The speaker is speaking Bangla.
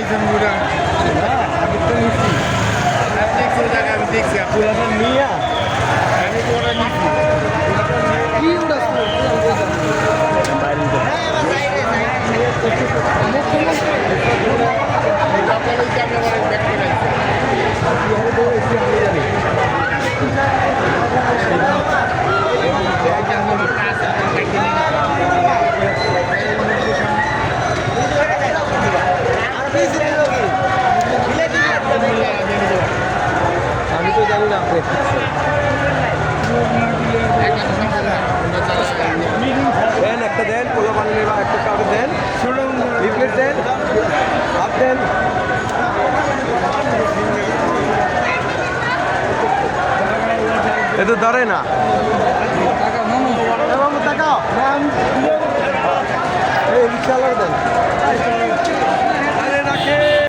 পাইছেন বুড়া আমি তো নিচ্ছি আপনি একটু টাকা আমি দেখছি পুরাটা নিয়া আমি পুরা নিচ্ছি Thank you. দেন একটা দেন, পোলা পানি বা একটা কাউকে দেন। লিফলেট দেন হাফ দেন। এ তো ধরে না। টাকা টাকা এই রিক্সা দেন।